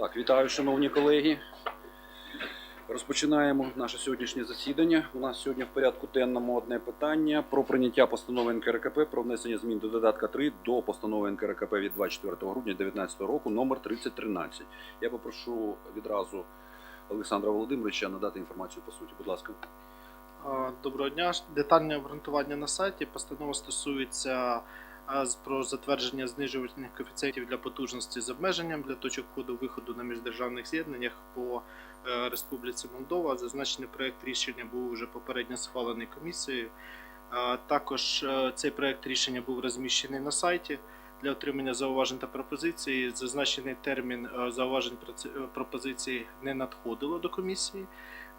Так, вітаю, шановні колеги. Розпочинаємо наше сьогоднішнє засідання. У нас сьогодні в порядку денному одне питання про прийняття постанови НКРКП про внесення змін до додатка 3 до постанови НКРКП від 24 грудня 2019 року номер 3013. Я попрошу відразу Олександра Володимировича надати інформацію по суті. Будь ласка. Доброго дня. Детальне обґрунтування на сайті. Постанова стосується про затвердження знижувальних коефіцієнтів для потужності з обмеженням для точок входу-виходу на міждержавних з'єднаннях по е, Республіці Молдова. Зазначений проект рішення був вже попередньо схвалений комісією. Також е, цей проект рішення був розміщений на сайті. Для отримання зауважень та пропозицій зазначений термін е, зауважень е, пропозицій не надходило до комісії. Е,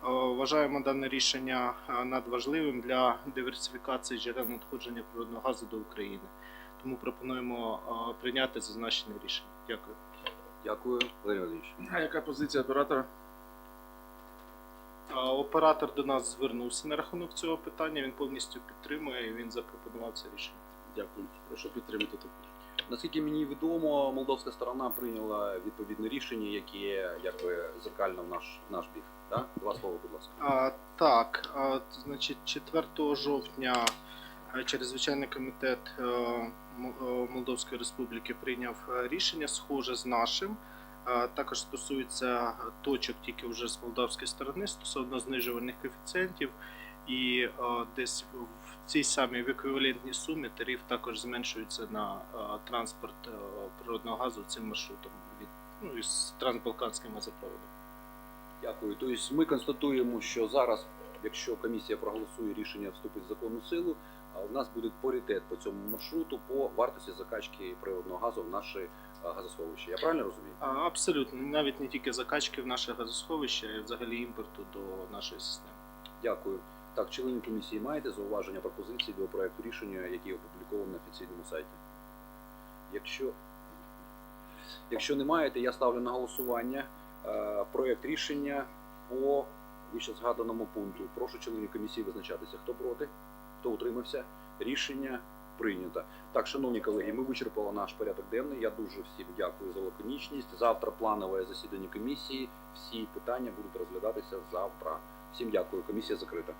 Вважаємо дане рішення надважливим для диверсифікації джерел надходження природного газу до України. Тому пропонуємо прийняти зазначене рішення. Дякую. Дякую, Валерій Валерійович. А яка позиція оператора? Оператор до нас звернувся на рахунок цього питання. Він повністю підтримує і він запропонував це рішення. Дякую. Прошу підтримати також. Наскільки мені відомо, молдовська сторона прийняла відповідне рішення, яке якби зеркально в наш в наш бік. Да? Два слова, будь ласка. А, так, а, значить, 4 жовтня е, Чрезвичайний комітет е, е, Молдовської Республіки прийняв рішення схоже з нашим. Також стосується точок тільки вже з молдавської сторони стосовно знижувальних коефіцієнтів. І е, десь в цій самій в еквівалентній сумі тариф також зменшується на е, транспорт е, природного газу цим маршрутом від ну, із трансбалканським газопроводом. Дякую. Тобто ми констатуємо, що зараз, якщо комісія проголосує рішення вступить в законну силу, у нас буде паритет по цьому маршруту по вартості закачки природного газу в наше а, газосховище. Я правильно розумію? А, Абсолютно, навіть не тільки закачки в наше газосховище, а й взагалі імпорту до нашої системи. Дякую. Так, члени комісії маєте зауваження пропозиції до проекту рішення, який опублікований на офіційному сайті? Якщо, якщо не маєте, я ставлю на голосування е, проект рішення по вище згаданому пункту. Прошу членів комісії визначатися. Хто проти, хто утримався. Рішення прийнято. Так, шановні колеги, ми вичерпали наш порядок денний. Я дуже всім дякую за лаконічність. Завтра планове засідання комісії. Всі питання будуть розглядатися завтра. Всім дякую. Комісія закрита.